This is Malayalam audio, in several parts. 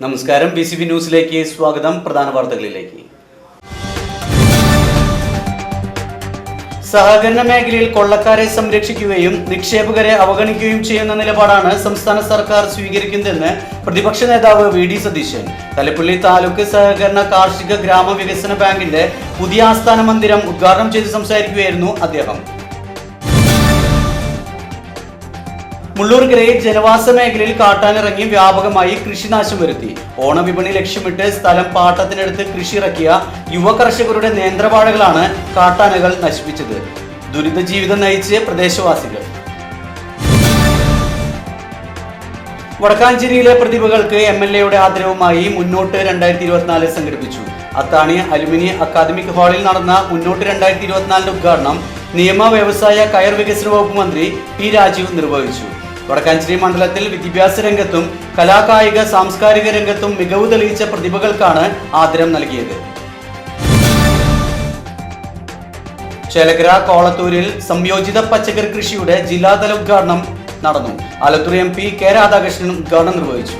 നമസ്കാരം. ബി സി ബി ന്യൂസിലേക്ക് സ്വാഗതം. പ്രധാന വാർത്തകളിലേക്ക്. സഹകരണ മേഖലയിൽ കൊള്ളക്കാരെ സംരക്ഷിക്കുകയും നിക്ഷേപകരെ അവഗണിക്കുകയും ചെയ്യുന്ന നിലപാടാണ് സംസ്ഥാന സർക്കാർ സ്വീകരിക്കുന്നതെന്ന് പ്രതിപക്ഷ നേതാവ് വി ഡി സതീശൻ. തലപ്പള്ളി താലൂക്ക് സഹകരണ കാർഷിക ഗ്രാമവികസന ബാങ്കിന്റെ പുതിയ ആസ്ഥാന മന്ദിരം ഉദ്ഘാടനം ചെയ്ത് സംസാരിക്കുകയായിരുന്നു അദ്ദേഹം. മുള്ളൂർക്കരയിൽ ജനവാസ മേഖലയിൽ കാട്ടാനിറങ്ങി വ്യാപകമായി കൃഷിനാശം വരുത്തി. ഓണവിപണി ലക്ഷ്യമിട്ട് സ്ഥലം പാട്ടത്തിനെടുത്ത് കൃഷി ഇറക്കിയ യുവ കർഷകരുടെ നേന്ത്രവാഴകളാണ് കാട്ടാനകൾ നശിപ്പിച്ചത്. ദുരിത ജീവിതം നയിച്ച് പ്രദേശവാസികൾ. വടക്കാഞ്ചേരിയിലെ പ്രതിഭകൾക്ക് എം എൽ എയുടെ ആദരവുമായി മുന്നോട്ട് രണ്ടായിരത്തി ഇരുപത്തിനാല് സംഘടിപ്പിച്ചു. അത്താണി അലുമിനി അക്കാദമിക് ഹാളിൽ നടന്ന മുന്നോട്ട് രണ്ടായിരത്തി ഇരുപത്തിനാലിന്റെ ഉദ്ഘാടനം നിയമ വ്യവസായ കയർ വികസന വകുപ്പ് മന്ത്രി പി രാജീവ് നിർവഹിച്ചു. വടക്കാഞ്ചേരി മണ്ഡലത്തിൽ വിദ്യാഭ്യാസ രംഗത്തും കലാകായിക സാംസ്കാരിക രംഗത്തും മികവ് തെളിയിച്ച പ്രതിഭകൾക്കാണ് ആദരം നൽകിയത്. ചേലഗ്ര കോളത്തൂരിൽ സംയോജിത പച്ചക്കറി കൃഷിയുടെ ജില്ലാതല ഉദ്ഘാടനം നടന്നു. Alathur M P K Radhakrishnan ഉദ്ഘാടനം നിർവഹിച്ചു.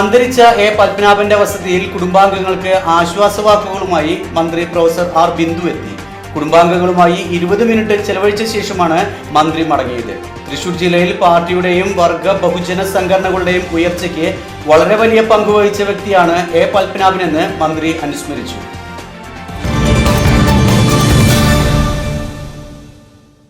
അന്തരിച്ച എ പത്മനാഭന്റെ വസതിയിൽ കുടുംബാംഗങ്ങൾക്ക് ആശ്വാസവാക്കുകളുമായി മന്ത്രി പ്രൊഫസർ ആർ ബിന്ദു എത്തി. കുടുംബാംഗങ്ങളുമായി ഇരുപത് മിനിറ്റ് ചെലവഴിച്ച ശേഷമാണ് മന്ത്രി മടങ്ങിയത്. തൃശൂർ ജില്ലയിൽ പാർട്ടിയുടെയും വർഗ ബഹുജന സംഘടനകളുടെയും ഉയർച്ചയ്ക്ക് വളരെ വലിയ പങ്കുവഹിച്ച വ്യക്തിയാണ് എ പത്മനാഭനെന്ന് മന്ത്രി അനുസ്മരിച്ചു.